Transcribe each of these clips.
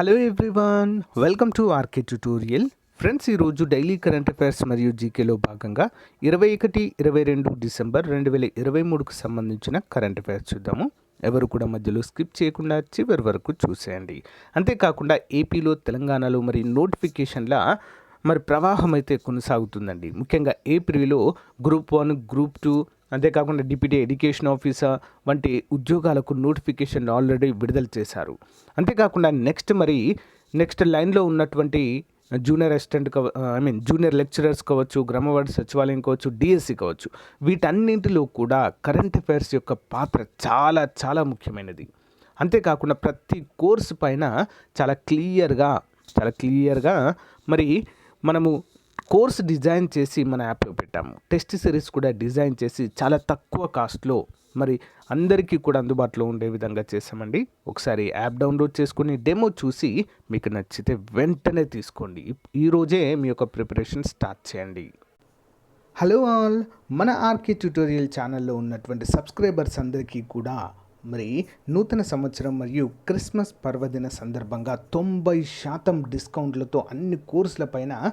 Hello everyone welcome to RK tutorial friends ఈరోజు daily current affairs మరియు జీకేలో భాగంగా ఇరవై ఒకటి ఇరవై రెండు డిసెంబర్ రెండు వేల ఇరవై మూడుకు సంబంధించిన కరెంట్ అఫైర్స్ చూద్దాము. ఎవరు కూడా మధ్యలో స్కిప్ చేయకుండా చివరి వరకు చూసేయండి. అంతేకాకుండా ఏపీలో తెలంగాణలో మరి నోటిఫికేషన్ల మరి ప్రవాహం అయితే కొనసాగుతుందండి. ముఖ్యంగా ఏప్రిల్లో గ్రూప్ వన్ గ్రూప్ టూ అంతేకాకుండా డిప్యూటీ ఎడ్యుకేషన్ ఆఫీసర్ వంటి ఉద్యోగాలకు నోటిఫికేషన్ ఆల్రెడీ విడుదల చేశారు. అంతేకాకుండా నెక్స్ట్ మరి నెక్స్ట్ లైన్లో ఉన్నటువంటి junior assistant I mean junior lecturers కావచ్చు గ్రామవార్డు సచివాలయం కావచ్చు డిఎస్సి కావచ్చు వీటన్నింటిలో కూడా కరెంట్ అఫైర్స్ యొక్క పాత్ర చాలా చాలా ముఖ్యమైనది. అంతేకాకుండా ప్రతి కోర్సు పైన చాలా క్లియర్గా చాలా క్లియర్గా మరి మనము కోర్స్ డిజైన్ చేసి మన యాప్లో పెట్టాము. టెస్ట్ సిరీస్ కూడా డిజైన్ చేసి చాలా తక్కువ కాస్ట్లో మరి అందరికీ కూడా అందుబాటులో ఉండే విధంగా చేసామండి ఒకసారి యాప్ డౌన్లోడ్ చేసుకుని డెమో చూసి మీకు నచ్చితే వెంటనే తీసుకోండి. ఈరోజే మీ యొక్క ప్రిపరేషన్ స్టార్ట్ చేయండి. Hello all. మన ఆర్కే ట్యూటోరియల్ ఛానల్లో ఉన్నటువంటి సబ్స్క్రైబర్స్ అందరికీ కూడా మరి నూతన సంవత్సరం మరియు క్రిస్మస్ పర్వదిన సందర్భంగా తొంభై శాతం డిస్కౌంట్లతో అన్ని కోర్సుల పైన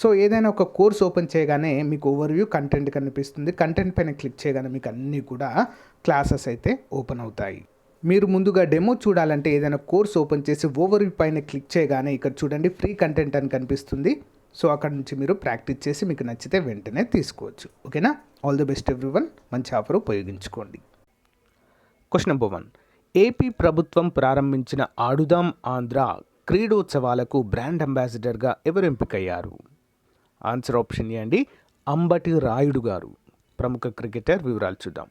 సో ఏదైనా ఒక కోర్స్ ఓపెన్ చేయగానే మీకు ఓవర్వ్యూ కంటెంట్ కనిపిస్తుంది. కంటెంట్ పైన క్లిక్ చేయగానే మీకు అన్నీ కూడా క్లాసెస్ అయితే ఓపెన్ అవుతాయి. మీరు ముందుగా డెమో చూడాలంటే ఏదైనా కోర్స్ ఓపెన్ చేసి ఓవర్వ్యూ పైన క్లిక్ చేయగానే ఇక్కడ చూడండి ఫ్రీ కంటెంట్ అని కనిపిస్తుంది. సో అక్కడ నుంచి మీరు ప్రాక్టీస్ చేసి మీకు నచ్చితే వెంటనే తీసుకోవచ్చు. ఓకేనా? ఆల్ ది బెస్ట్ ఎవ్రీవన్ మంచి ఆఫర్ ఉపయోగించుకోండి. క్వశ్చన్ నెంబర్ వన్ ఏపీ ప్రభుత్వం ప్రారంభించిన ఆడుదాం ఆంధ్ర క్రీడోత్సవాలకు బ్రాండ్ అంబాసిడర్గా ఎవరు ఎంపికయ్యారు? ఆన్సర్ ఆప్షన్ ఏ అండి అంబటి రాయుడు గారు. ప్రముఖ క్రికెటర్ వివరాలు చూద్దాం.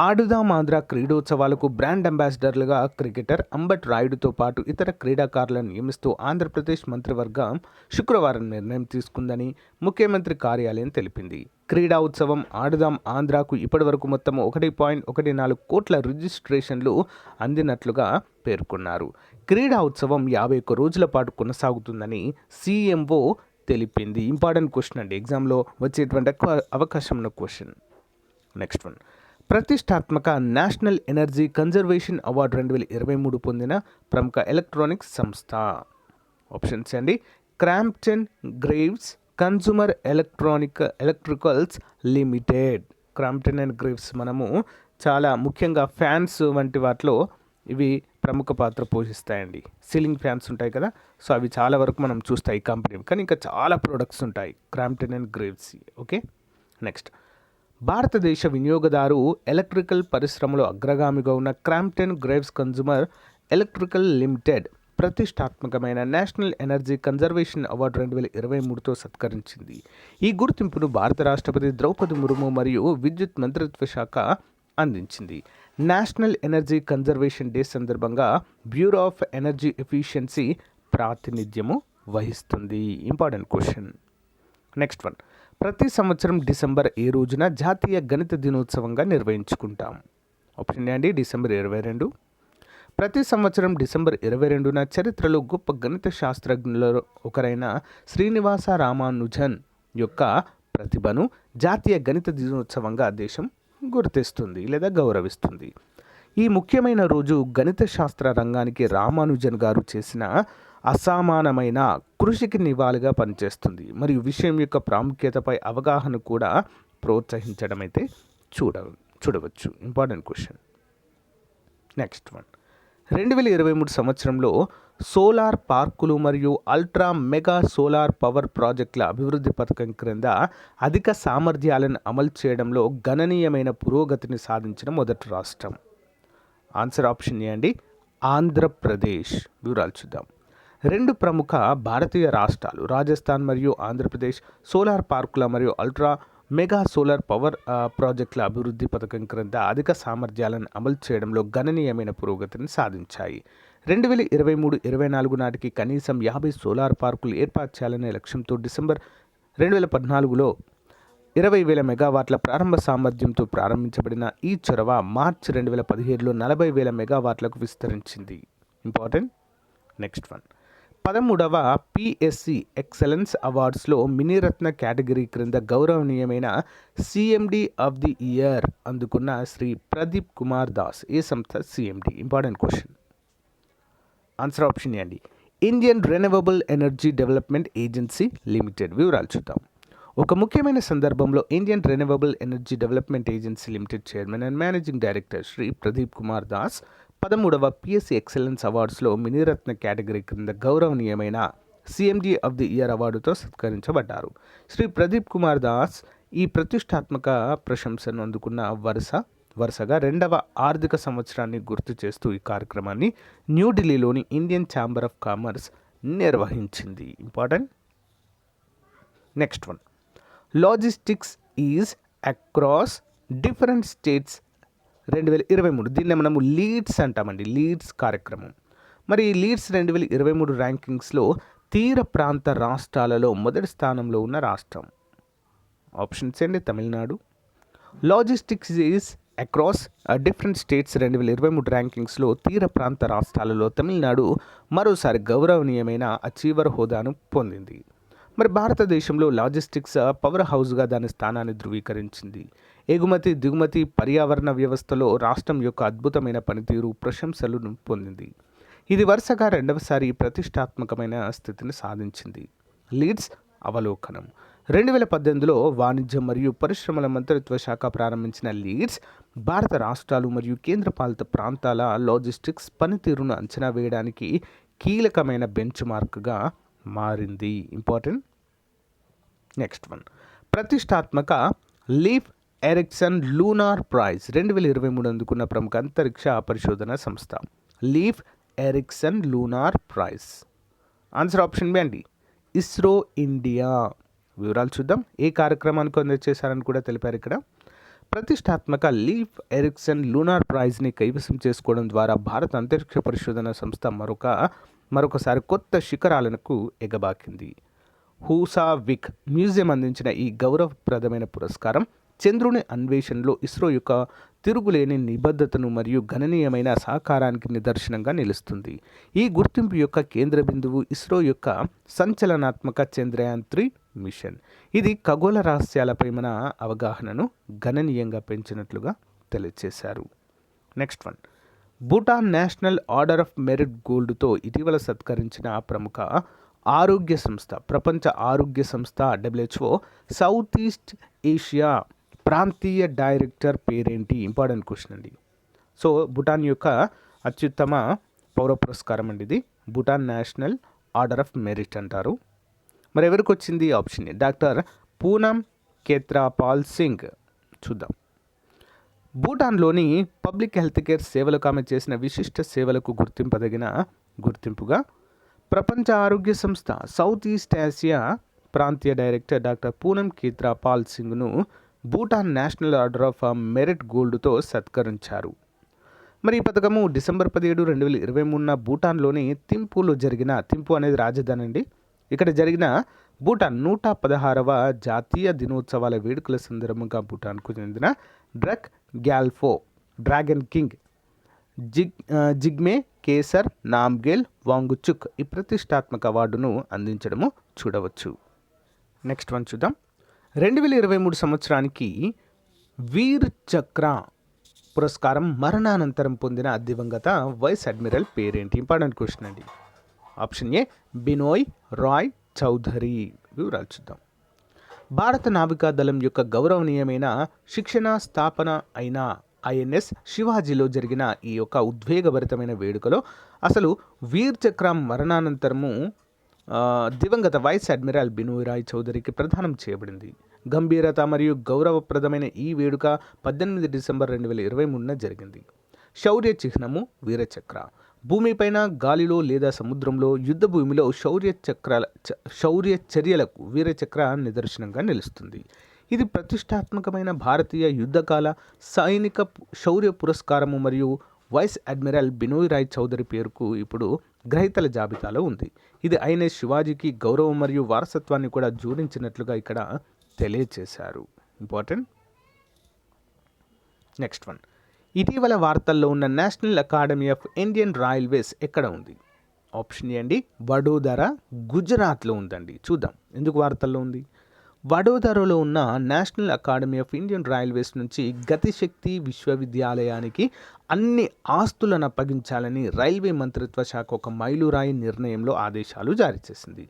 ఆడుదాం ఆంధ్ర క్రీడోత్సవాలకు బ్రాండ్ అంబాసిడర్లుగా క్రికెటర్ అంబట్ రాయుడుతో పాటు ఇతర క్రీడాకారులను నియమిస్తూ ఆంధ్రప్రదేశ్ మంత్రివర్గం శుక్రవారం నిర్ణయం తీసుకుందని ముఖ్యమంత్రి కార్యాలయం తెలిపింది. క్రీడా ఉత్సవం ఆడుదాం ఆంధ్రాకు ఇప్పటివరకు మొత్తం ఒకటి పాయింట్ ఒకటి నాలుగు కోట్ల రిజిస్ట్రేషన్లు అందినట్లుగా పేర్కొన్నారు. క్రీడా ఉత్సవం యాభై ఒక్క రోజుల పాటు కొనసాగుతుందని సీఎంఓ తెలిపింది. ఇంపార్టెంట్ క్వశ్చన్ అండి. ఎగ్జామ్లో వచ్చేటువంటి ఎక్కువ అవకాశం ఉన్న క్వశ్చన్ నెక్స్ట్ వన్ ప్రతిష్టాత్మక నేషనల్ ఎనర్జీ కన్జర్వేషన్ అవార్డు రెండు వేల ఇరవై మూడు పొందిన ప్రముఖ ఎలక్ట్రానిక్స్ సంస్థ. ఆప్షన్స్ అండి. Crompton Greaves consumer electronic electricals limited Crompton and Greaves మనము చాలా ముఖ్యంగా ఫ్యాన్స్ వంటి వాటిలో ఇవి ప్రముఖ పాత్ర పోషిస్తాయండి. సీలింగ్ ఫ్యాన్స్ ఉంటాయి కదా సో అవి చాలా వరకు మనం చూస్తాయి కంపెనీ. కానీ ఇంకా చాలా ప్రొడక్ట్స్ ఉంటాయి. Crompton and Greaves okay? Next. భారతదేశ వినియోగదారు ఎలక్ట్రికల్ పరిశ్రమలో అగ్రగామిగా ఉన్న Crompton Greaves consumer electrical limited ప్రతిష్టాత్మకమైన నేషనల్ ఎనర్జీ కన్జర్వేషన్ అవార్డు రెండు వేల ఇరవై మూడుతో సత్కరించింది. ఈ గుర్తింపును భారత రాష్ట్రపతి ద్రౌపది ముర్ము మరియు విద్యుత్ మంత్రిత్వ శాఖ అందించింది. నేషనల్ ఎనర్జీ కన్జర్వేషన్ డే సందర్భంగా బ్యూరో ఆఫ్ ఎనర్జీ ఎఫిషియన్సీ ప్రాతినిధ్యము వహిస్తుంది. Important question. Next one. ప్రతి సంవత్సరం డిసెంబర్ ఏ రోజున జాతీయ గణిత దినోత్సవంగా నిర్వహించుకుంటాం. ఆప్షన్ ఏ అండి డిసెంబర్ ఇరవై రెండు. ప్రతి సంవత్సరం డిసెంబర్ ఇరవై రెండున చరిత్రలో గొప్ప గణిత శాస్త్రజ్ఞులలో ఒకరైన శ్రీనివాస రామానుజన్ యొక్క ప్రతిభను జాతీయ గణిత దినోత్సవంగా దేశం గుర్తిస్తుంది లేదా గౌరవిస్తుంది. ఈ ముఖ్యమైన రోజు గణిత శాస్త్ర రంగానికి రామానుజన్ గారు చేసిన అసమానమైన కృషికి నివాళిగా పనిచేస్తుంది. మరియు విషయం యొక్క ప్రాముఖ్యతపై అవగాహన కూడా ప్రోత్సహించడం అయితే చూడ చూడవచ్చు. Important question. Next one. రెండు వేల ఇరవై మూడు సంవత్సరంలో సోలార్ పార్కులు మరియు అల్ట్రా మెగా సోలార్ పవర్ ప్రాజెక్టుల అభివృద్ధి పథకం క్రింద అధిక సామర్థ్యాలను అమలు చేయడంలో గణనీయమైన పురోగతిని సాధించిన మొదటి రాష్ట్రం. ఆన్సర్ ఆప్షన్ ఏ అండి. ఆంధ్రప్రదేశ్. వివరాలు చూద్దాం. రెండు ప్రముఖ భారతీయ రాష్ట్రాలు రాజస్థాన్ మరియు ఆంధ్రప్రదేశ్ సోలార్ పార్కుల మరియు అల్ట్రా మెగా సోలార్ పవర్ ప్రాజెక్టుల అభివృద్ధి పథకం క్రింద అధిక సామర్థ్యాలను అమలు చేయడంలో గణనీయమైన పురోగతిని సాధించాయి. రెండు వేల ఇరవై మూడు ఇరవై నాలుగు నాటికి కనీసం యాభై సోలార్ పార్కులు ఏర్పాటు చేయాలనే లక్ష్యంతో డిసెంబర్ రెండు వేల పద్నాలుగులో ఇరవై వేల మెగావాట్ల ప్రారంభ సామర్థ్యంతో ప్రారంభించబడిన ఈ చొరవ మార్చి రెండు వేల పదిహేడులో నలభై వేల మెగావాట్లకు విస్తరించింది. ఇంపార్టెంట్? Next one. పదమూడవ పిఎస్సి ఎక్సలెన్స్ అవార్డ్స్లో మినీరత్న కేటగిరీ క్రింద గౌరవనీయమైన సిఎండి ఆఫ్ ది ఇయర్ అందుకున్న శ్రీ ప్రదీప్ కుమార్ దాస్ ఏ సంస్థ? CMD. Important question. Answer option A అండి. Indian renewable energy development agency limited వివరాలు చూద్దాం. ఒక ముఖ్యమైన సందర్భంలో Indian renewable energy development agency limited chairman and managing director Shri Pradeep Kumar Das పదమూడవ పిఎస్సి ఎక్సలెన్స్ అవార్డ్స్లో మినీరత్న కేటగిరీ క్రింద గౌరవనీయమైన సిఎండి ఆఫ్ ది ఇయర్ అవార్డుతో సత్కరించబడ్డారు. శ్రీ ప్రదీప్ కుమార్ దాస్ ఈ ప్రతిష్టాత్మక ప్రశంసను అందుకున్న వరుస వరుసగా రెండవ ఆర్థిక సంవత్సరాన్ని గుర్తు చేస్తూ ఈ కార్యక్రమాన్ని న్యూఢిల్లీలోని ఇండియన్ ఛాంబర్ ఆఫ్ కామర్స్ నిర్వహించింది. Important? Next one. Logistics is across different states రెండు వేల ఇరవై మూడు. దీన్ని మనము లీడ్స్ అంటామండి. లీడ్స్ కార్యక్రమం. మరి ఈ లీడ్స్ రెండు వేల ఇరవై మూడు ర్యాంకింగ్స్లో తీర ప్రాంత రాష్ట్రాలలో మొదటి స్థానంలో ఉన్న రాష్ట్రం. ఆప్షన్స్ అండి Tamil Nadu. Logistics is across different states రెండు వేల ఇరవై మూడు ర్యాంకింగ్స్లో తీర ప్రాంత రాష్ట్రాలలో తమిళనాడు మరోసారి గౌరవనీయమైన అచీవర్ హోదాను పొందింది. మరి భారతదేశంలో లాజిస్టిక్స్ పవర్ హౌస్గా దాని స్థానాన్ని ధృవీకరించింది. ఎగుమతి దిగుమతి పర్యావరణ వ్యవస్థలో రాష్ట్రం యొక్క అద్భుతమైన పనితీరు ప్రశంసలను పొందింది. ఇది వరుసగా రెండవసారి ప్రతిష్టాత్మకమైన స్థితిని సాధించింది. లీడ్స్ అవలోకనం. రెండు వేల పద్దెనిమిదిలో వాణిజ్యం మరియు పరిశ్రమల మంత్రిత్వ శాఖ ప్రారంభించిన లీడ్స్ భారత రాష్ట్రాలు మరియు కేంద్రపాలిత ప్రాంతాల లాజిస్టిక్స్ పనితీరును అంచనా వేయడానికి కీలకమైన బెంచ్ మార్క్గా మారింది. ఇంపార్టెంట్? Next one. ప్రతిష్టాత్మక లీఫ్ ఎరిక్సన్ లూనార్ ప్రైజ్ రెండు వేల ఇరవై మూడు అందుకున్న ప్రముఖ అంతరిక్ష పరిశోధన సంస్థ. Leif Erikson Lunar Prize. Answer option B అండి. ఇస్రో ఇండియా. వివరాలు చూద్దాం. ఏ కార్యక్రమానికి అందజేశారని కూడా తెలిపారు ఇక్కడ. ప్రతిష్టాత్మక లీఫ్ ఎరిక్సన్ లూనార్ ప్రైజ్ని కైవసం చేసుకోవడం ద్వారా భారత అంతరిక్ష పరిశోధన సంస్థ మరొక మరొకసారి కొత్త శిఖరాలకు ఎగబాకింది. హూసా విక్ మ్యూజియం అందించిన ఈ గౌరవప్రదమైన పురస్కారం చంద్రుని అన్వేషణలో ఇస్రో యొక్క తిరుగులేని నిబద్ధతను మరియు గణనీయమైన సహకారానికి నిదర్శనంగా నిలుస్తుంది. ఈ గుర్తింపు యొక్క కేంద్ర బిందువు ఇస్రో యొక్క సంచలనాత్మక చంద్రయాన్ త్రీ మిషన్. ఇది ఖగోళ రహస్యాలపై మన అవగాహనను గణనీయంగా పెంచినట్లుగా తెలియజేశారు next one. Bhutan National Order of Merit గోల్డ్తో ఇటీవల సత్కరించిన ప్రముఖ ఆరోగ్య సంస్థ ప్రపంచ ఆరోగ్య సంస్థ డబ్ల్యూహెచ్ఓ సౌత్ ఈస్ట్ ఏషియా ప్రాంతీయ డైరెక్టర్ పేరేంటి? ఇంపార్టెంట్ క్వశ్చన్ అండి. సో భూటాన్ యొక్క అత్యుత్తమ పౌర పురస్కారం అండి ఇది. Bhutan National Order of Merit అంటారు. మరి ఎవరికి వచ్చింది ఆప్షన్ డాక్టర్ పూనం కేత్రా పాల్ సింగ్. చూద్దాం. భూటాన్లోని పబ్లిక్ హెల్త్ కేర్ సేవలకు ఆమె చేసిన విశిష్ట సేవలకు గుర్తింపదగిన గుర్తింపుగా ప్రపంచ ఆరోగ్య సంస్థ సౌత్ ఈస్ట్ ఆసియా ప్రాంతీయ director doctor Poonam కేత్రా Paul సింగ్ను Bhutan national order of merit గోల్డ్తో సత్కరించారు. మరి ఈ పథకము డిసెంబర్ పదిహేడు రెండు వేల ఇరవై మూడున భూటాన్లోని థింపులో జరిగిన థింపు అనేది రాజధాని అండి. ఇక్కడ జరిగిన భూటాన్ నూట పదహారవ జాతీయ దినోత్సవాల వేడుకల సందర్భంగా భూటాన్కు చెందిన డ్రక్ గ్యాల్ఫో డ్రాగన్ కింగ్ జిగ్ జిగ్మే కేసర్ నామ్గేల్ వాంగుచుక్ ఈ ప్రతిష్టాత్మక అవార్డును అందించడము చూడవచ్చు. నెక్స్ట్ వన్ చూద్దాం. రెండు వేల ఇరవై మూడు సంవత్సరానికి వీర్ చక్ర పురస్కారం మరణానంతరం పొందిన దివంగత వైస్ అడ్మిరల్ పేరేంటి? ఇంపార్టెంట్ క్వశ్చన్ అండి. ఆప్షన్ ఏ బినోయ్ రాయ్ చౌధరి వివరాలు చూద్దాం. భారత నావికా దళం యొక్క గౌరవనీయమైన శిక్షణ స్థాపన అయిన ఐఎన్ఎస్ శివాజీలో జరిగిన ఈ యొక్క ఉద్వేగభరితమైన వేడుకలో అసలు వీర్ చక్రం మరణానంతరము దివంగత వైస్ అడ్మిరల్ బినోయ్ రాయ్ చౌదరికి ప్రదానం చేయబడింది. గంభీరత మరియు గౌరవప్రదమైన ఈ వేడుక పద్దెనిమిది డిసెంబర్ రెండు వేల ఇరవై మూడున జరిగింది. శౌర్య చిహ్నము వీరచక్ర భూమిపైన గాలిలో లేదా సముద్రంలో యుద్ధ భూమిలో శౌర్య చక్రాల చ- శౌర్య చర్యలకు వీరచక్ర నిదర్శనంగా నిలుస్తుంది. ఇది ప్రతిష్టాత్మకమైన భారతీయ యుద్ధకాల సైనిక శౌర్య పురస్కారము మరియు వైస్ అడ్మిరల్ బినోయ్ రాయ్ చౌదరి పేరుకు ఇప్పుడు గ్రహీతల జాబితాలో ఉంది. ఇది అయిన శివాజీకి గౌరవం మరియు వారసత్వాన్ని కూడా జోడించినట్లుగా ఇక్కడ తెలియచేశారు. ఇంపార్టెంట్? Next one. ఇటీవల వార్తల్లో ఉన్న National Academy of Indian Railways ఎక్కడ ఉంది? ఆప్షన్ ఏంటి వడోదర గుజరాత్లో ఉందండి. చూద్దాం. ఎందుకు వార్తల్లో ఉంది? వడోదరలో ఉన్న National Academy of Indian Railways నుంచి గతిశక్తి విశ్వవిద్యాలయానికి అన్ని ఆస్తులను అప్పగించాలని రైల్వే మంత్రిత్వ శాఖ ఒక మైలురాయి నిర్ణయంలో ఆదేశాలు జారీ చేసింది.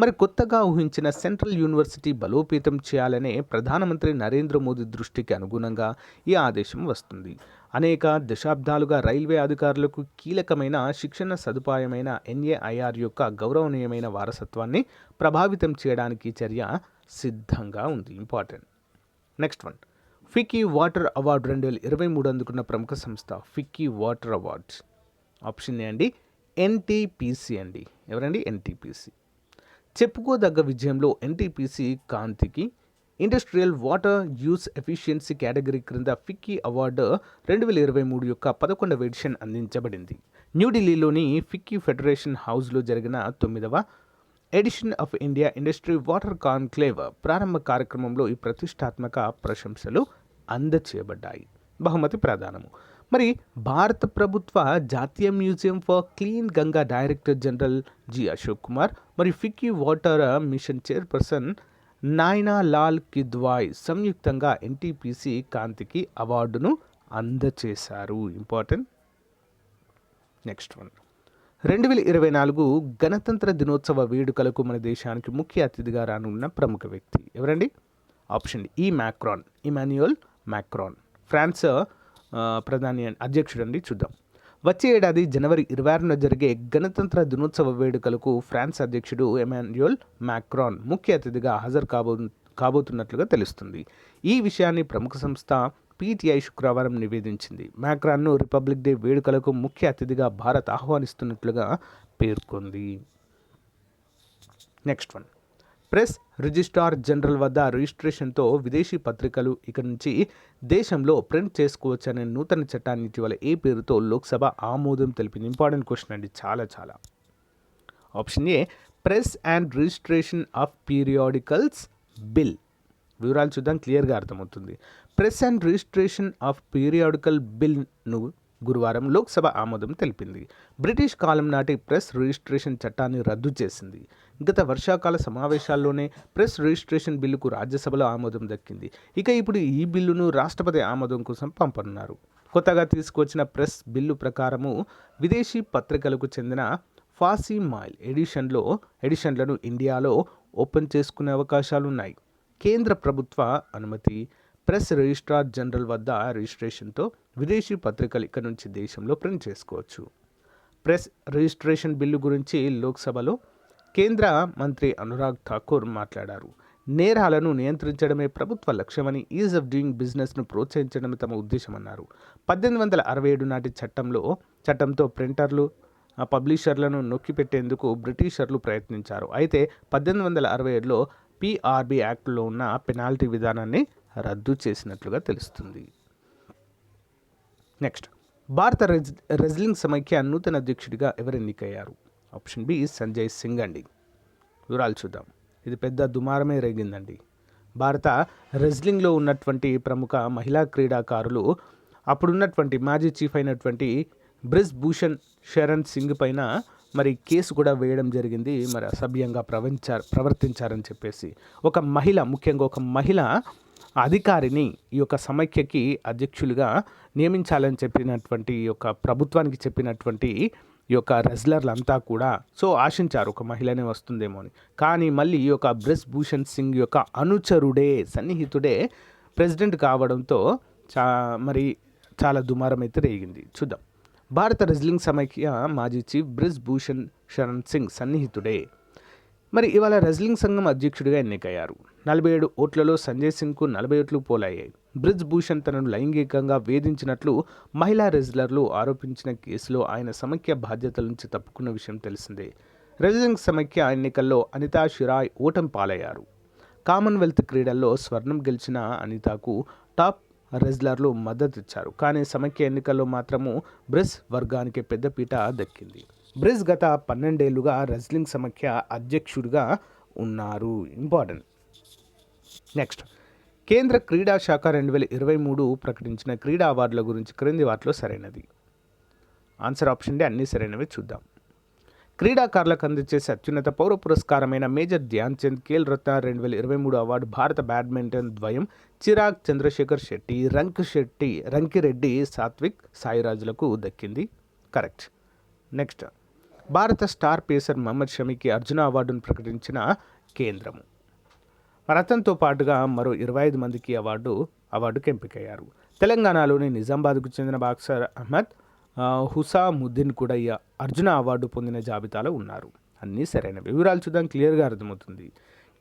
మరి కొత్తగా ఊహించిన సెంట్రల్ యూనివర్సిటీ బలోపేతం చేయాలనే ప్రధానమంత్రి నరేంద్ర మోదీ దృష్టికి అనుగుణంగా ఈ ఆదేశం వస్తుంది. అనేక దశాబ్దాలుగా రైల్వే అధికారులకు కీలకమైన శిక్షణ సదుపాయమైన ఎన్ఏఐఆర్ యొక్క గౌరవనీయమైన వారసత్వాన్ని ప్రభావితం చేయడానికి చర్య సిద్ధంగా ఉంది. Important. Next one. FICCI water award రెండు వేల ఇరవై మూడు అందుకున్న ప్రముఖ సంస్థ FICCI water awards. Option A అండి ఎన్టీపీసీ అండి. ఎవరండి? ఎన్టీపీసీ చెప్పుకోదగ్గ విజయంలో NTPC కాంతికి industrial water use efficiency category క్రింద ఫిక్కీ అవార్డు రెండు వేల ఇరవై మూడు యొక్క పదకొండవ ఎడిషన్ అందించబడింది. న్యూఢిల్లీలోని ఫిక్కీ ఫెడరేషన్ హౌస్లో జరిగిన తొమ్మిదవ edition of India industry water conclave ప్రారంభ కార్యక్రమంలో ఈ ప్రతిష్టాత్మక ప్రశంసలు అందచేయబడ్డాయి. బహుమతి ప్రధానము మరి భారత ప్రభుత్వ జాతీయ museum for clean Ganga director general G Ashok Kumar మరియు ఫిక్కీ వాటర్ మిషన్ చైర్పర్సన్ నాయనా లాల్ కిద్వాయ్ సంయుక్తంగా ఎన్టీపీసీ కాంతికి అవార్డును అందచేశారు. ఇంపార్టెంట్. Next one. రెండు వేల ఇరవై నాలుగు గణతంత్ర దినోత్సవ వేడుకలకు మన దేశానికి ముఖ్య అతిథిగా రానున్న ప్రముఖ వ్యక్తి ఎవరండి? Option e E Macron Emmanuel Macron France ప్రధాని అధ్యక్షుడు అండి చూద్దాం. వచ్చే ఏడాది జనవరి ఇరవై ఆరున జరిగే గణతంత్ర దినోత్సవ వేడుకలకు ఫ్రాన్స్ అధ్యక్షుడు ఎమాన్యుయల్ మ్యాక్రాన్ ముఖ్య అతిథిగా హాజరు కాబో కాబోతున్నట్లుగా తెలుస్తుంది. ఈ విషయాన్ని ప్రముఖ సంస్థ పీటీఐ శుక్రవారం నివేదించింది. మ్యాక్రాన్ను రిపబ్లిక్ డే వేడుకలకు ముఖ్య అతిథిగా భారత్ ఆహ్వానిస్తున్నట్లుగా పేర్కొంది. Next one. Press registrar general వద్ద రిజిస్ట్రేషన్తో విదేశీ పత్రికలు ఇక నుంచి దేశంలో ప్రింట్ చేసుకోవచ్చనే నూతన చట్టాన్ని ఇటీవల ఏ పేరుతో లోక్సభ ఆమోదం తెలిపింది? ఇంపార్టెంట్ క్వశ్చన్ అండి చాలా చాలా. Option A press and registration of periodicals bill. వివరాలు చూద్దాం క్లియర్గా అర్థమవుతుంది. Press and registration of periodical బిల్ను గురువారం లోక్సభ ఆమోదం తెలిపింది. బ్రిటిష్ కాలం నాటి ప్రెస్ రిజిస్ట్రేషన్ చట్టాన్ని రద్దు చేసింది. గత వర్షాకాల సమావేశాల్లోనే ప్రెస్ రిజిస్ట్రేషన్ బిల్లుకు రాజ్యసభలో ఆమోదం దక్కింది. ఇక ఇప్పుడు ఈ బిల్లును రాష్ట్రపతి ఆమోదం కోసం పంపనున్నారు కొత్తగా తీసుకొచ్చిన ప్రెస్ బిల్లు ప్రకారము విదేశీ పత్రికలకు చెందిన ఫాసీ మైల్ ఎడిషన్లో ఎడిషన్లను ఇండియాలో ఓపెన్ చేసుకునే అవకాశాలు ఉన్నాయి కేంద్ర ప్రభుత్వ అనుమతి ప్రెస్ రిజిస్ట్రార్ జనరల్ వద్ద రిజిస్ట్రేషన్తో విదేశీ పత్రికలు ఇక్కడ నుంచి దేశంలో ప్రింట్ చేసుకోవచ్చు. ప్రెస్ రిజిస్ట్రేషన్ బిల్లు గురించి లోక్సభలో కేంద్ర మంత్రి అనురాగ్ ఠాకూర్ మాట్లాడారు. నేరాలను నియంత్రించడమే ప్రభుత్వ లక్ష్యమని ఈజ్ ఆఫ్ డూయింగ్ బిజినెస్ను ప్రోత్సహించడమే తమ ఉద్దేశమన్నారు. పద్దెనిమిది వందల అరవై ఏడు నాటి చట్టంలో చట్టంతో ప్రింటర్లు పబ్లిషర్లను నొక్కిపెట్టేందుకు బ్రిటిషర్లు ప్రయత్నించారు. అయితే పద్దెనిమిది వందల అరవై ఏడులో పిఆర్బి యాక్ట్లో ఉన్న పెనాల్టీ విధానాన్ని రద్దు చేసినట్లుగా తెలుస్తుంది. నెక్స్ట్ భారత రెజ్ రెజ్లింగ్ సమైక్య నూతన అధ్యక్షుడిగా ఎవరు ఎన్నికయ్యారు ఆప్షన్ బి సంజయ్ సింగ్ అండి. వివరాలు చూద్దాం. ఇది పెద్ద దుమారమే రేగిందండి. భారత రెజ్లింగ్లో ఉన్నటువంటి ప్రముఖ మహిళా క్రీడాకారులు అప్పుడున్నటువంటి మాజీ చీఫ్ అయినటువంటి బ్రిజ్ భూషణ్ శరణ్ సింగ్ పైన మరి కేసు కూడా వేయడం జరిగింది. మరి అసభ్యంగా ప్రవంచారు ప్రవర్తించారని చెప్పేసి ఒక మహిళ ముఖ్యంగా ఒక మహిళ అధికారిని ఈ యొక్క సమైక్యకి అధ్యక్షులుగా నియమించాలని చెప్పినటువంటి ఈ యొక్క ప్రభుత్వానికి చెప్పినటువంటి ఈ యొక్క రెజ్లర్లంతా కూడా సో ఆశించారు ఒక మహిళనే వస్తుందేమో అని. కానీ మళ్ళీ ఈ యొక్క బ్రెస్ భూషణ్ సింగ్ యొక్క అనుచరుడే సన్నిహితుడే ప్రెసిడెంట్ కావడంతో చా మరి చాలా దుమారం అయితే రేగింది. చూద్దాం. భారత రెజ్లింగ్ సమైక్య మాజీ చీఫ్ బ్రిజ్ భూషణ్ శరణ్ సింగ్ సన్నిహితుడే. మరి ఇవాళ రెజ్లింగ్ సంఘం అధ్యక్షుడిగా ఎన్నికయ్యారు. నలభై ఏడు ఓట్లలో సంజయ్ సింగ్కు నలభై ఓట్లు పోలయ్యాయి బ్రిజ్ భూషణ్ తనను లైంగికంగా వేధించినట్లు మహిళా రెజ్లర్లు ఆరోపించిన కేసులో ఆయన సమైక్య బాధ్యతల నుంచి తప్పుకున్న విషయం తెలిసిందే. రెజ్లింగ్ సమైక్య ఎన్నికల్లో అనితా షిరాయ్ ఓటం పాలయ్యారు. కామన్వెల్త్ క్రీడల్లో స్వర్ణం గెలిచిన అనితాకు టాప్ రెజ్లర్లు మద్దతిచ్చారు కానీ సమైక్య ఎన్నికల్లో మాత్రము బ్రిజ్ వర్గానికి పెద్దపీట దక్కింది. బ్రిజ్ గత పన్నెండేళ్ళుగా రెజ్లింగ్ సమైక్య అధ్యక్షుడిగా ఉన్నారు. ఇంపార్టెంట్. నెక్స్ట్. కేంద్ర క్రీడా శాఖ రెండు వేల ఇరవై మూడు ప్రకటించిన క్రీడా అవార్డుల గురించి క్రింది వాటిలో సరైనది. ఆన్సర్ ఆప్షన్ డే అన్నీ సరైనవి చూద్దాం. క్రీడాకారులకు అందజేసే అత్యున్నత పౌర పురస్కారమైన మేజర్ ధ్యాన్ చంద్ ఖేల్ రత్న రెండు వేల ఇరవై మూడు అవార్డు భారత బ్యాడ్మింటన్ ద్వయం చిరాగ్ చంద్రశేఖర్ శెట్టి రంక్ శెట్టి రంకిరెడ్డి సాత్విక్ సాయిరాజులకు దక్కింది. కరెక్ట్. నెక్స్ట్. భారత స్టార్ పేసర్ మహమ్మద్ షమీకి అర్జున అవార్డును ప్రకటించిన కేంద్రము. రతన్తో పాటుగా మరో ఇరవై ఐదు మందికి అవార్డు అవార్డుకి ఎంపికయ్యారు. తెలంగాణలోని నిజామాబాద్కు చెందిన బాక్సర్ అహ్మద్ హుసాముద్దీన్ కూడా ఈ అర్జున అవార్డు పొందిన జాబితాలో ఉన్నారు. అన్నీ సరైన వివరాలు చూద్దాం క్లియర్గా అర్థమవుతుంది.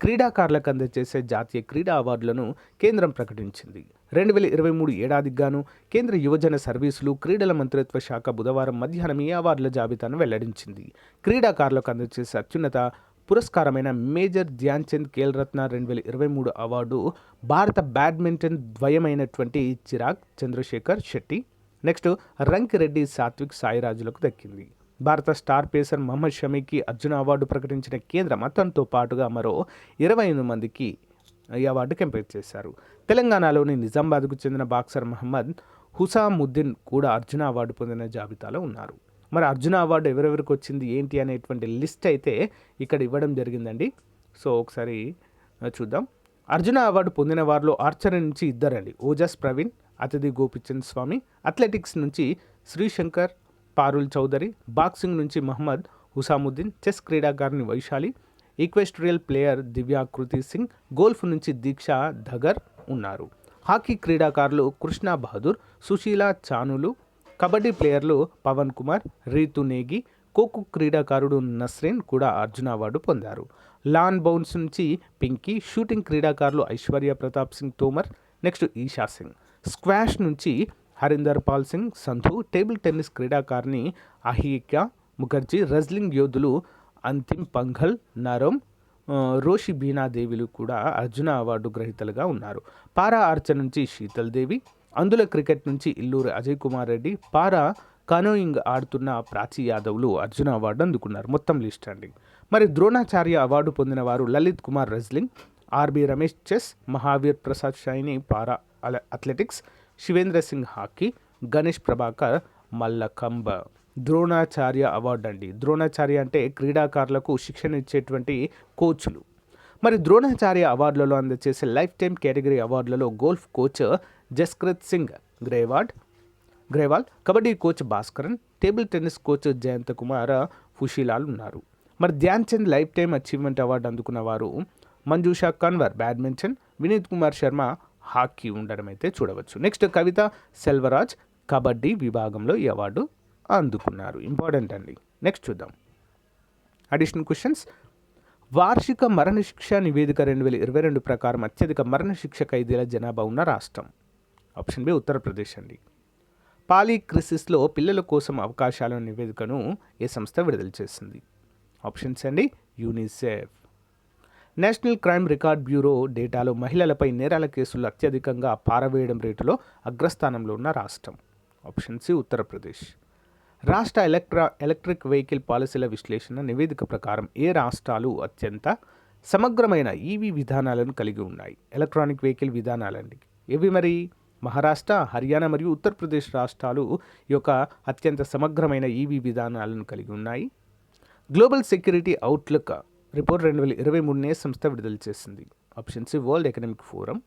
క్రీడాకారులకు అందజేసే జాతీయ క్రీడా అవార్డులను కేంద్రం ప్రకటించింది. రెండు వేల ఇరవై మూడు ఏడాదికి గాను కేంద్ర యువజన సర్వీసులు క్రీడల మంత్రిత్వ శాఖ బుధవారం మధ్యాహ్నం ఈ అవార్డుల జాబితాను వెల్లడించింది. క్రీడాకారులకు అందజేసే అత్యున్నత పురస్కారమైన మేజర్ ధ్యాన్ చంద్ ఖేల్ రత్న రెండు వేల ఇరవై మూడు అవార్డు భారత బ్యాడ్మింటన్ ద్వయమైనటువంటి చిరాగ్ చంద్రశేఖర్ శెట్టి. నెక్స్ట్ రంక్ రెడ్డి సాత్విక్ సాయిరాజులకు దక్కింది. భారత స్టార్ పేసర్ మహమ్మద్ షమీకి అర్జున అవార్డు ప్రకటించిన కేంద్రం అతనితో పాటుగా మరో ఇరవై ఎనిమిది మందికి ఈ అవార్డు కంపేర్ చేశారు. తెలంగాణలోని నిజామాబాద్కు చెందిన బాక్సర్ మహమ్మద్ హుసాముద్దీన్ కూడా అర్జున అవార్డు పొందిన జాబితాలో ఉన్నారు. మరి అర్జున అవార్డు ఎవరెవరికి వచ్చింది ఏంటి అనేటువంటి లిస్ట్ అయితే ఇక్కడ ఇవ్వడం జరిగిందండి. సో ఒకసారి చూద్దాం. అర్జున అవార్డు పొందిన వారిలో ఆర్చరీ నుంచి ఇద్దరండి. ఓజస్ ప్రవీణ్ అతిథి గోపిచంద్ స్వామి అథ్లెటిక్స్ నుంచి శ్రీశంకర్ పారుల్ చౌదరి బాక్సింగ్ నుంచి మహమ్మద్ హుసాముద్దీన్ చెస్ క్రీడాకారిణి Vaishali equestrian player Divyakriti Singh golf నుంచి దీక్ష ధగర్ ఉన్నారు. హాకీ క్రీడాకారులు కృష్ణ బహదూర్ సుశీల చానులు కబడ్డీ ప్లేయర్లు పవన్ కుమార్ రీతు నేగి ఖోఖో క్రీడాకారుడు నస్రీన్ కూడా అర్జున అవార్డు పొందారు. లాన్ బౌన్స్ నుంచి పింకీ షూటింగ్ క్రీడాకారులు ఐశ్వర్య ప్రతాప్ సింగ్ తోమర్ నెక్స్ట్ ఈషా సింగ్. స్క్వాష్ నుంచి హరీందర్ పాల్ సింగ్ సంధు టేబుల్ టెన్నిస్ క్రీడాకారిణి అహికా ముఖర్జీ రెజ్లింగ్ యోధులు అంతిమ్ పంఘల్ నరం రోషి బీనాదేవిలు కూడా అర్జున అవార్డు గ్రహీతలుగా ఉన్నారు. పారా ఆర్చర్ నుంచి శీతల్ దేవి అందులో క్రికెట్ నుంచి ఇల్లూరు అజయ్ కుమార్ రెడ్డి పారా కనోయింగ్ ఆడుతున్న ప్రాచీ యాదవ్లు అర్జున అవార్డు అందుకున్నారు. మొత్తం లిస్ట్ అండి. మరి ద్రోణాచార్య అవార్డు పొందిన వారు Lalit Kumar wrestling RB Ramesh chess Mahavir Prasad Saini para athletics Shivendra Singh hockey Ganesh Prabhakar Mallakhamb. Dronacharya award అండి. ద్రోణాచార్య అంటే క్రీడాకారులకు శిక్షణ ఇచ్చేటువంటి కోచ్లు. మరి ద్రోణాచార్య అవార్డులలో అందజేసే life time category అవార్డులలో golf coach Jaskirat Singh Grewal Grewal kabaddi coach Bhaskaran table tennis coach Jayant Kumar Pushilal ఉన్నారు. మరి Dhyan Chand lifetime achievement award అందుకున్న వారు మంజూషా కన్వర్ బ్యాడ్మింటన్ వినీత్ కుమార్ శర్మ హాకీ ఉండడం అయితే చూడవచ్చు. నెక్స్ట్ కవిత సెల్వరాజ్ కబడ్డీ విభాగంలో ఈ అవార్డు అందుకున్నారు. ఇంపార్టెంట్ అండి. నెక్స్ట్ చూద్దాం. Additional questions. వార్షిక మరణశిక్ష నివేదిక రెండు వేల ఇరవై రెండు ప్రకారం అత్యధిక మరణశిక్ష ఖైదీల జనాభా ఉన్న రాష్ట్రం. ఆప్షన్ బి ఉత్తరప్రదేశ్ అండి. పాలీక్రిసిస్లో పిల్లల కోసం అవకాశాల నివేదికను ఏ సంస్థ విడుదల చేసింది? ఆప్షన్స్ అండి UNICEF. National Crime Record Bureau డేటాలో మహిళలపై నేరాల కేసులు అత్యధికంగా పారవేయడం రేటులో అగ్రస్థానంలో ఉన్న రాష్ట్రం. Option C Uttar Pradesh. రాష్ట్ర ఎలక్ట్రా ఎలక్ట్రిక్ వెహికల్ పాలసీల విశ్లేషణ నివేదిక ప్రకారం ఏ రాష్ట్రాలు అత్యంత సమగ్రమైన ఈవీ విధానాలను కలిగి ఉన్నాయి? ఎలక్ట్రానిక్ వెహికల్ విధానాలండి. ఇవి మరి? మహారాష్ట్ర హర్యానా మరియు ఉత్తరప్రదేశ్ రాష్ట్రాలు ఈ యొక్క అత్యంత సమగ్రమైన ఈవీ విధానాలను కలిగి ఉన్నాయి. గ్లోబల్ సెక్యూరిటీ అవుట్లుక్ రిపోర్ట్ రెండు వేల ఇరవై మూడునే సంస్థ విడుదల చేసింది. Option C World Economic Forum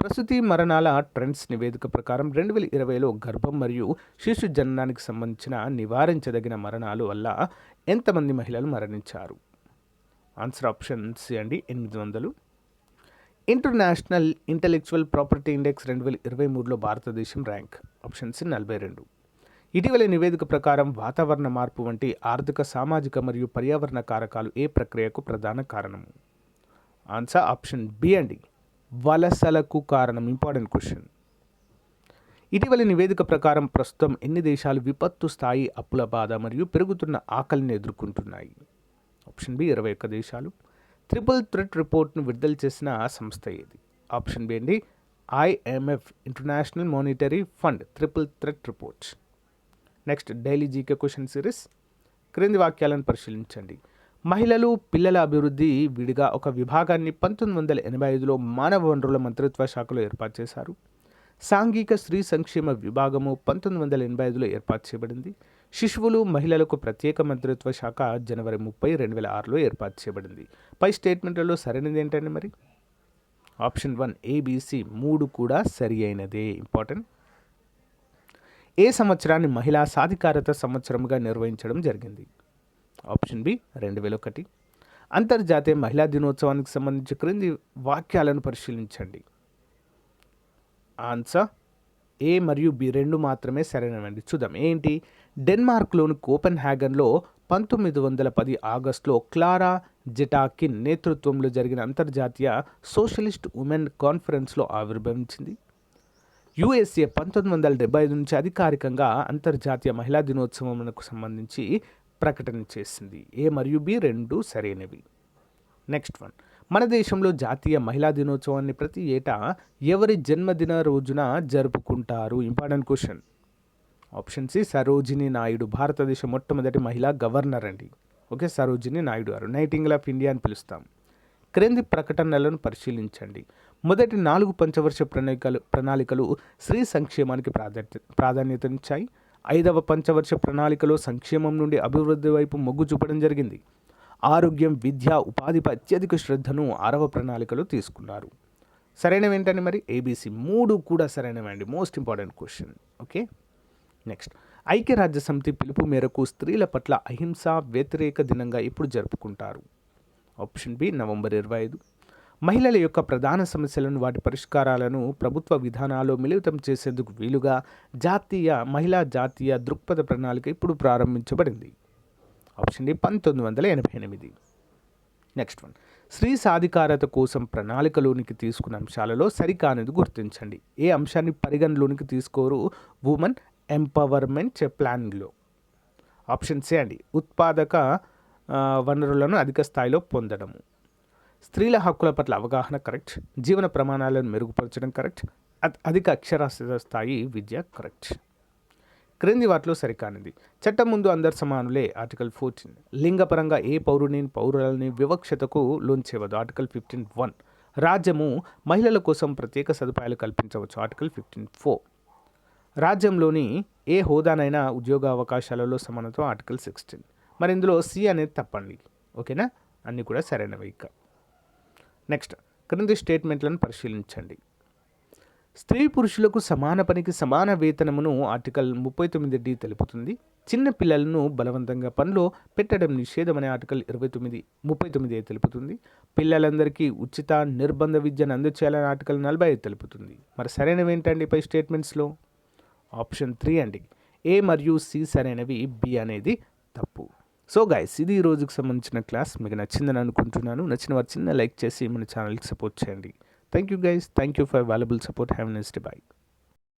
ప్రసూతి మరణాల ట్రెండ్స్ నివేదిక ప్రకారం రెండు వేల ఇరవైలో గర్భం మరియు శిశు జననానికి సంబంధించిన నివారించదగిన మరణాలు వల్ల ఎంతమంది మహిళలు మరణించారు? ఆన్సర్ ఆప్షన్ సి అండి ఎనిమిది వందలు. ఇంటర్నేషనల్ ఇంటలెక్చువల్ ప్రాపర్టీ ఇండెక్స్ రెండు వేల ఇరవై మూడులో భారతదేశం ర్యాంక్ ఆప్షన్ సి నలభై రెండు. ఇటీవల నివేదిక ప్రకారం వాతావరణ మార్పు వంటి ఆర్థిక సామాజిక మరియు పర్యావరణ కారకాలు ఏ ప్రక్రియకు ప్రధాన కారణము? ఆన్సర్ ఆప్షన్ బి అండి. వలసలకు కారణం ఇంపార్టెంట్ క్వశ్చన్. ఇటీవల నివేదిక ప్రకారం ప్రస్తుతం ఎన్ని దేశాలు విపత్తు స్థాయి అప్పుల బాధ మరియు పెరుగుతున్న ఆకలిని ఎదుర్కొంటున్నాయి? ఆప్షన్ బి ఇరవై ఒక్క దేశాలు. ట్రిపుల్ థ్రెట్ రిపోర్ట్ను విడుదల చేసిన సంస్థ ఏది? ఆప్షన్ బి అండి IMF International Monetary Fund triple threat reports next daily GK question series. క్రింది వాక్యాలను పరిశీలించండి. మహిళలు పిల్లల అభివృద్ధి విడిగా ఒక విభాగాన్ని పంతొమ్మిది వందల ఎనభై ఐదులో మానవ వనరుల మంత్రిత్వ శాఖలో ఏర్పాటు చేశారు. సాంఘిక స్త్రీ సంక్షేమ విభాగము పంతొమ్మిది వందల ఎనభై ఐదులో ఏర్పాటు చేయబడింది. శిశువులు మహిళలకు ప్రత్యేక మంత్రిత్వ శాఖ జనవరి ముప్పై రెండు వేల ఆరులో ఏర్పాటు చేయబడింది. పై స్టేట్మెంట్లలో సరైనది ఏంటండి మరి? ఆప్షన్ వన్ ఏబిసి మూడు కూడా సరి అయినదే ఇంపార్టెంట్. ఏ సంవత్సరాన్ని మహిళా సాధికారత సంవత్సరంగా నిర్వహించడం జరిగింది? ఆప్షన్ బి రెండు వేల ఒకటి అంతర్జాతీయ మహిళా దినోత్సవానికి సంబంధించి క్రింది వాక్యాలను పరిశీలించండి. ఆన్సర్ ఏ మరియు బి రెండు మాత్రమే సరైనవండి. చూద్దాం ఏంటి? డెన్మార్క్లోని కోపెన్ హ్యాగన్లో పంతొమ్మిది వందల పది ఆగస్టులో క్లారా జెటాకిన్ నేతృత్వంలో జరిగిన అంతర్జాతీయ సోషలిస్ట్ ఉమెన్ కాన్ఫరెన్స్లో ఆవిర్భవించింది. యుఎస్ఏ పంతొమ్మిది వందల డెబ్బై ఐదు నుంచి అధికారికంగా అంతర్జాతీయ మహిళా దినోత్సవంకు సంబంధించి ప్రకటన చేసింది. ఏ మరియు బి రెండు సరైనవి. Next one. మన దేశంలో జాతీయ మహిళా దినోత్సవాన్ని ప్రతి ఏటా ఎవరి జన్మదిన రోజున జరుపుకుంటారు? Important question. Option C Sarojini Naidu భారతదేశ మొట్టమొదటి మహిళా గవర్నర్ అండి. ఓకే సరోజిని నాయుడు గారు నైటింగ్ల్ ఆఫ్ ఇండియా అని పిలుస్తాం. క్రింది ప్రకటనలను పరిశీలించండి. మొదటి నాలుగు పంచవర్ష ప్రణాళికలు ప్రణాళికలు స్త్రీ సంక్షేమానికి ప్రాధాన్యత ప్రాధాన్యతనిచ్చాయి. ఐదవ పంచవర్ష ప్రణాళికలో సంక్షేమం నుండి అభివృద్ధి వైపు మొగ్గు చూపడం జరిగింది. ఆరోగ్యం విద్య ఉపాధిపై అత్యధిక శ్రద్ధను ఆరవ ప్రణాళికలో తీసుకున్నారు. సరైనవి ఏంటండి మరి? ఏబీసీ మూడు కూడా సరైనవండి most important question okay next ఐక్యరాజ్య సమితి పిలుపు మేరకు స్త్రీల పట్ల అహింస వ్యతిరేక దినంగా ఎప్పుడు జరుపుకుంటారు. ఆప్షన్ బి నవంబర్ ఇరవై ఐదు మహిళల యొక్క ప్రధాన సమస్యలను వాటి పరిష్కారాలను ప్రభుత్వ విధానాలు మిళితం చేసేందుకు వీలుగా జాతీయ మహిళా జాతీయ దృక్పథ ప్రణాళిక ఇప్పుడు ప్రారంభించబడింది. ఆప్షన్ డి పంతొమ్మిది వందల ఎనభై ఎనిమిది. నెక్స్ట్ వన్ స్త్రీ సాధికారత కోసం ప్రణాళికలోనికి తీసుకున్న అంశాలలో సరికానిది గుర్తించండి. ఏ అంశాన్ని పరిగణలోనికి తీసుకోరు? ఉమెన్ ఎంపవర్మెంట్ ప్లాన్లో. ఆప్షన్ సి అండి ఉత్పాదక వనరులను అధిక స్థాయిలో పొందడము. స్త్రీల హక్కుల పట్ల అవగాహన కరెక్ట్ జీవన ప్రమాణాలను మెరుగుపరచడం కరెక్ట్ అధిక అక్షరాస్యత స్థాయి విద్య కరెక్ట్. క్రింది వాటిలో సరికానిది. చట్టం ముందు అందరు సమానులే ఆర్టికల్ ఫోర్టీన్. లింగపరంగా ఏ పౌరుని పౌరులని వివక్షతకు లోంచేవద్దు ఆర్టికల్ ఫిఫ్టీన్ వన్. రాజ్యము మహిళల కోసం ప్రత్యేక సదుపాయాలు కల్పించవచ్చు ఆర్టికల్ ఫిఫ్టీన్ ఫోర్. రాజ్యంలోని ఏ హోదానైనా ఉద్యోగ అవకాశాలలో సమానత్వం ఆర్టికల్ సిక్స్టీన్. మరి ఇందులో సి అనేది తప్పండి. ఓకేనా? అన్నీ కూడా సరైనవి ఇక. నెక్స్ట్ క్రింది స్టేట్మెంట్లను పరిశీలించండి. స్త్రీ పురుషులకు సమాన పనికి సమాన వేతనమును ఆర్టికల్ ముప్పై తొమ్మిది డి తెలుపుతుంది. చిన్న పిల్లలను బలవంతంగా పనిలో పెట్టడం నిషేధమనే ఆర్టికల్ ఇరవై తొమ్మిది ముప్పై తొమ్మిది తెలుపుతుంది. పిల్లలందరికీ ఉచిత నిర్బంధ విద్యను అందచేయాలని ఆర్టికల్ నలభై ఐదు తెలుపుతుంది. మరి సరైనవి ఏంటండి పై స్టేట్మెంట్స్లో? ఆప్షన్ త్రీ అండి. ఏ మరియు సి సరైనవి బి అనేది తప్పు. సో గైస్ ఇది ఈ రోజుకి సంబంధించిన క్లాస్. మీకు నచ్చిందని అనుకుంటున్నాను. నచ్చిన వారు చిన్న లైక్ చేసి మన ఛానల్కి సపోర్ట్ చేయండి. Thank you guys. Thank you for valuable support. Have next bye